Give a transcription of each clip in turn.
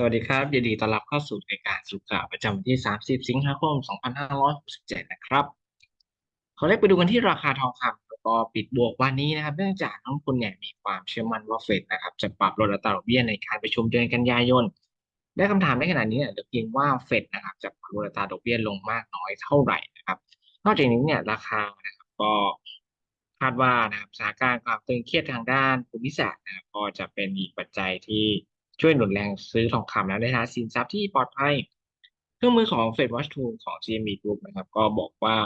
สวัสดีครับยินดีต้อนรับเข้าสู่รายการสุขะประจำวันที่ 30 สิงหาคม 2567 นะครับขอเลขไปดูกันที่ราคาทองคำแล้วก็ปิดบวกวันนี้นะครับ เนื่องจากนักลงทุนเนี่ยมีความเชื่อมั่นว่าเฟดนะครับจะปรับลดอัตราดอกเบี้ยในการประชุมเดือนกันยายน ได้คำถามในขณะนี้เนี่ยเหลือเพียงว่าเฟดนะครับจะปรับลดอัตราดอกเบี้ยลงมากน้อยเท่าไหร่นะครับ นอกจากนี้เนี่ยราคานะครับก็คาดว่านะครับสถานการณ์ความตึงเครียดทางด้านภูมิศาสตร์นะครับก็จะเป็นอีกปัจจัยที่ ช่วยหนุนแรงซื้อทองคำแล้วในฐานะสินทรัพย์ที่ปลอดภัย เครื่องมือของ Fed Watch Tool ของ CME Group นะครับ ก็บอกว่า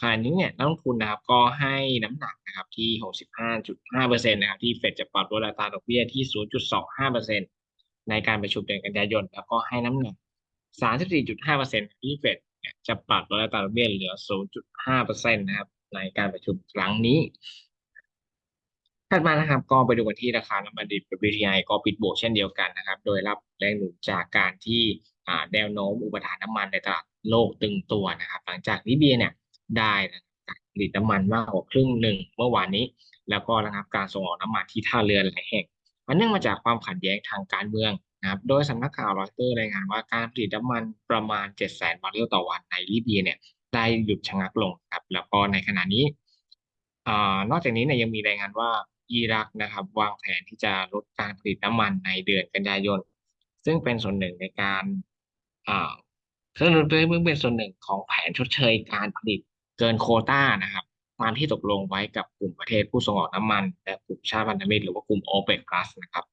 ขณะนี้เนี่ยนักลงทุนนะครับก็ให้น้ำหนักนะครับที่ 65.5%นะครับที่เฟดจะปรับลดอัตราดอกเบี้ยที่ 0.25%ในการประชุมเดือนกันยายน แล้วก็ให้น้ำหนัก 34.5%ที่เฟดจะปรับลดอัตราดอกเบี้ยเหลือ 0.5%นะครับในการประชุมครั้งนี้ ถัดมานะครับก็ไปดูกันที่ราคาน้ำมันดิบ WTI ก็ปิดบวกเช่นเดียวกันนะครับ โดยรับแรงหนุนจากการที่แนวโน้มอุปทานน้ำมันในตลาดโลกตึงตัวนะครับ หลังจากลิเบียเนี่ยได้การผลิตน้ำมันมากกว่าครึ่งหนึ่งเมื่อวานนี้ แล้วก็ระงับการส่งออกน้ำมันที่ท่าเรือหลายแห่งมันเนื่องมาจากความขัดแย้งทางการเมืองนะครับ โดยสำนักข่าวรอยเตอร์รายงานว่าการผลิตน้ำมันประมาณ 7 0 0 0 0 0บาร์เรลต่อวันในลิเบียเนี่ยได้หยุดชะงักลงครับแล้วก็ในขณะนี้นอกจากนี้เนี่ยยังมีรายงานว่า อิรักนะครับ วางแผนที่จะลดการผลิตน้ำมันในเดือนกันยายน ซึ่งเป็นส่วนหนึ่งในการซึ่งเป็นเป็นส่วนหนึ่งของแผนชดเชยการผลิตเกินโคต้านะครับตามที่ตกลงไว้กับกลุ่มประเทศผู้ส่งออกน้ำมัน และกลุ่มชาติพันธมิตรหรือว่ากลุ่ม OPEC Plus นะครับ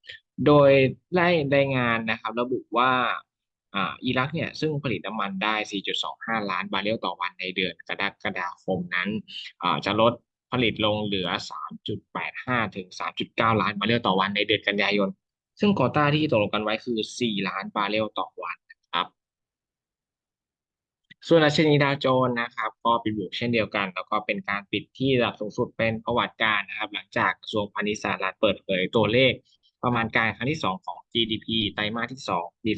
โดยได้รายงานนะครับ ระบุว่าอิรักเนี่ยซึ่งผลิตน้ำมันได้ 4.25 ล้านบาร์เรลต่อวันในเดือนกรกฎาคมนั้นจะลด ผลิตลงเหลือ 3.85 ถึง 3.9 ล้านบาร์เรลต่อวันในเดือนกันยายน ซึ่งโคต้าที่ตกลงกันไว้คือ 4 ล้านบาร์เรลต่อวันนะครับ ส่วนราชนีดาวโจน์นะครับ ก็ปิดบวกเช่นเดียวกัน แล้วก็เป็นการปิดที่ระดับสูงสุดเป็นประวัติการนะครับ หลังจากกระทรวงพาณิชย์สหรัฐเปิดเผยตัวเลข ประมาณการครั้งที่ 2 ของ GDP ไตรมาสที่2ปี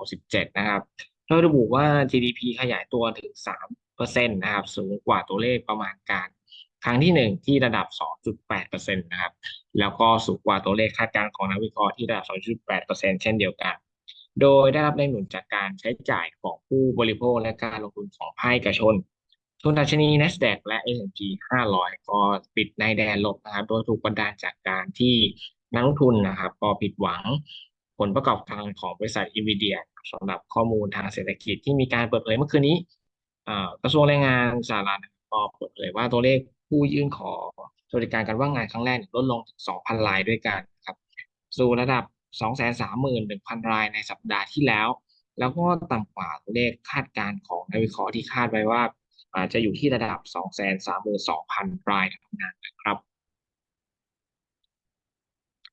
2567 นะครับโดยระบุว่า GDP ขยายตัวถึง3%นะครับ สูงกว่าตัวเลขประมาณการ ครั้งที่ 1 ที่ระดับ 2.8%นะครับ แล้วก็สูงกว่าตัวเลขคาดการณ์ของนักวิเคราะห์ที่ระดับ 2.8%เช่นเดียวกัน โดยได้รับแรงหนุนจากการใช้จ่ายของผู้บริโภคและการลงทุนของภาคเอกชนทุนดัชนี NASDAQ และ S&P 500 ก็ปิดในแดนลบนะครับ โดยถูกบันดาลจากการที่นักลงทุนนะครับก็ผิดหวังผลประกอบการของบริษัท NVIDIA สำหรับข้อมูลทางเศรษฐกิจที่มีการเปิดเผยเมื่อคืนนี้กระทรวงแรงงานสหรัฐก็เปิดเผยว่าตัวเลข ผู้ยื่นขอสวัสดิการการว่างงานครั้งแรกลดลงถึง 2,000 รายด้วยกันครับ สู่ระดับ 231,000 รายในสัปดาห์ที่แล้ว แล้วก็ต่ำกว่าตัวเลขคาดการณ์ของนักวิเคราะห์ที่คาดไว้ว่าอาจจะอยู่ที่ระดับ 232,000 รายเท่านั้นนะครับ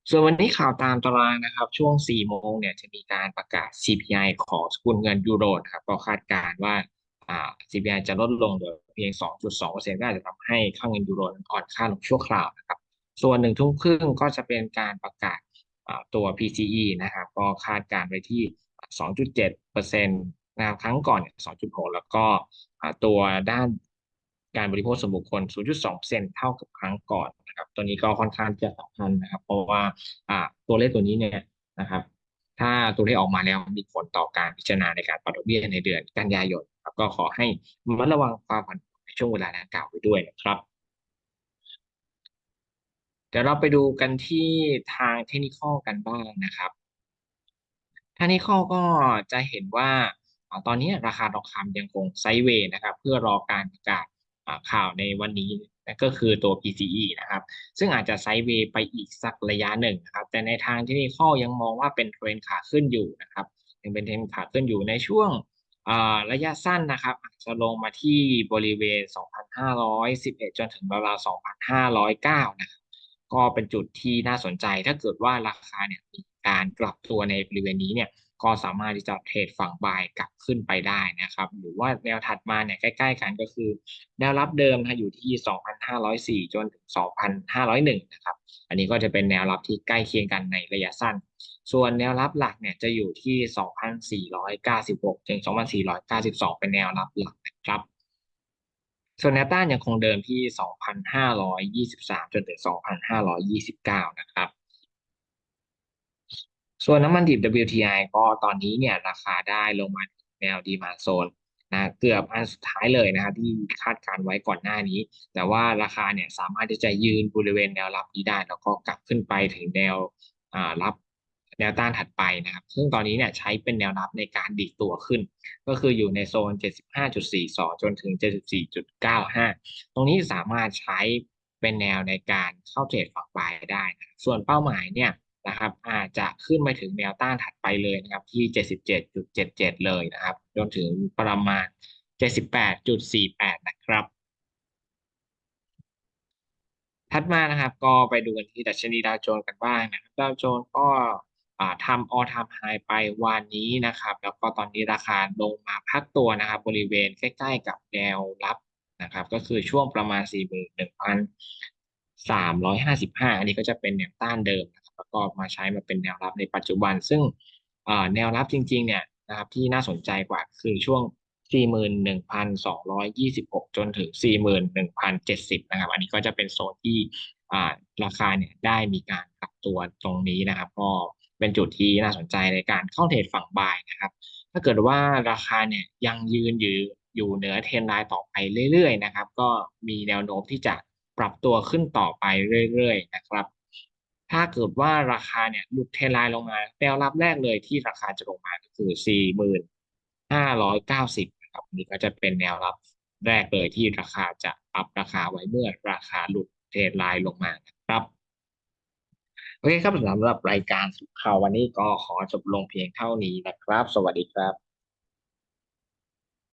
ส่วนวันนี้ข่าวตามตารางนะครับ ช่วง 4 โมงเนี่ยจะมีการประกาศ CPI ของสกุลเงินยูโรนะครับก็คาดการณ์ว่า CPI จะลดลงเหลือเพียง 2.2%ก็อาจจะทำให้ค่าเงินยูโรอ่อนค่าลงชั่วคราวนะครับ ส่วนหนึ่งทุ่มครึ่งก็จะเป็นการประกาศตัว PCE นะครับ ก็คาดการไว้ที่ 2.7%นะครับครั้งก่อน 2.6 แล้วก็ตัวด้านการบริโภคส่วนบุคคล 0.2%เท่ากับครั้งก่อนนะครับ ตัวนี้ก็ค่อนข้างจะสำคัญนะครับ เพราะว่าตัวเลขตัวนี้เนี่ยนะครับ ถ้าตัวเลขออกมาแล้วมีผลต่อการพิจารณาในการปรับดอกเบี้ยในเดือนกันยายนครับก็ขอให้ระมัดระวังความผันผวนในช่วงเวลาดังกล่าวไว้ด้วยนะครับ เดี๋ยวเราไปดูกันที่ทางเทคนิคกันบ้างนะครับทางเทคนิคก็จะเห็นว่าตอนนี้ราคาทองคำยังคงไซด์เวย์นะครับ เพื่อรอการประกาศข่าวในวันนี้ ก็คือตัว PCE นะครับ ซึ่งอาจจะไซด์เวย์ไปอีกสักระยะหนึ่งนะครับ แต่ในทางที่นี่ข้อยังมองว่าเป็นเทรนขาขึ้นอยู่นะครับยังเป็นเทรนขาขึ้นอยู่ในช่วงระยะสั้นนะครับอาจจะลงมาที่บริเวณ 2,511 จนถึงราวๆ2,509 นะครับ ก็เป็นจุดที่น่าสนใจถ้าเกิดว่าราคาเนี่ยมีการกลับตัวในบริเวณนี้เนี่ย ก็สามารถที่จะเทรดฝั่งบายกลับขึ้นไปได้นะครับ หรือว่าแนวถัดมาเนี่ยใกล้ๆกันก็คือ แนวรับเดิมนะอยู่ที่ 2,504 จนถึง 2,501 นะครับ อันนี้ก็จะเป็นแนวรับที่ใกล้เคียงกันในระยะสั้น ส่วนแนวรับหลักเนี่ยจะอยู่ที่ 2,496 ถึง 2,492 เป็นแนวรับหลักนะครับส่วนแนวต้านยังคงเดิมที่ 2,523 จนถึง 2,529 นะครับ ส่วนน้ำมันดิบ WTI ก็ตอนนี้เนี่ยราคาได้ลงมาถึงแนวดีมาโซนนะเกือบอันสุดท้ายเลยนะครับที่คาดการไว้ก่อนหน้านี้ แต่ว่าราคาเนี่ยสามารถที่จะยืนบริเวณแนวรับนี้ได้ แล้วก็กลับขึ้นไปถึงแนวอ่ารับแนวต้านถัดไปนะครับ ซึ่งตอนนี้เนี่ยใช้เป็นแนวรับในการดีดตัวขึ้น ก็คืออยู่ในโซน 75.42 จนถึง 74.95 ตรงนี้สามารถใช้เป็นแนวในการเข้าเทรดฝั่งบายได้นะส่วนเป้าหมายเนี่ย นะครับอาจจะขึ้นไปถึงแนวต้านถัดไปเลยนะครับที่ 77.77 เลยนะครับจนถึงประมาณ 78.48 นะครับ ถัดมานะครับก็ไปดูกันที่ดัชนีดาวโจนส์กันบ้างนะครับดาวโจนส์ก็ทำออทำไฮไปวันนี้นะครับ แล้วก็ตอนนี้ราคาลงมาพักตัวนะครับ บริเวณใกล้ ๆ กับแนวรับนะครับ ก็คือช่วงประมาณ 41,355 อันนี้ก็จะเป็นแนวต้านเดิมนะครับ แล้วก็มาใช้มาเป็นแนวรับในปัจจุบัน ซึ่งแนวรับจริง ๆ เนี่ยนะครับที่น่าสนใจกว่าคือช่วง 41,226 จนถึง 41,070 นะครับ อันนี้ก็จะเป็นโซนที่ราคาเนี่ยได้มีการปรับตัวตรงนี้นะครับ ก็เป็นจุดที่น่าสนใจในการเข้าเทรดฝั่งบายนะครับ ถ้าเกิดว่าราคาเนี่ยยังยืนอยู่อยู่เหนือเทรนไลน์ต่อไปเรื่อยๆนะครับ ก็มีแนวโน้มที่จะปรับตัวขึ้นต่อไปเรื่อยๆนะครับ ถ้าเกิดว่าราคาเนี่ยหลุดเทลน์ลงมาแนวรับแรกเลยที่ราคาจะลงมาก็คือ40,590นะครับนี่ก็จะเป็นแนวรับแรกเลยที่ราคาจะปรับราคาไว้เมื่อราคาหลุดเทรนไลน์ลงมานะครับโอเคครับสำหรับรายการสุข่าววันนี้ก็ขอจบลงเพียงเท่านี้นะครับ สวัสดีครับ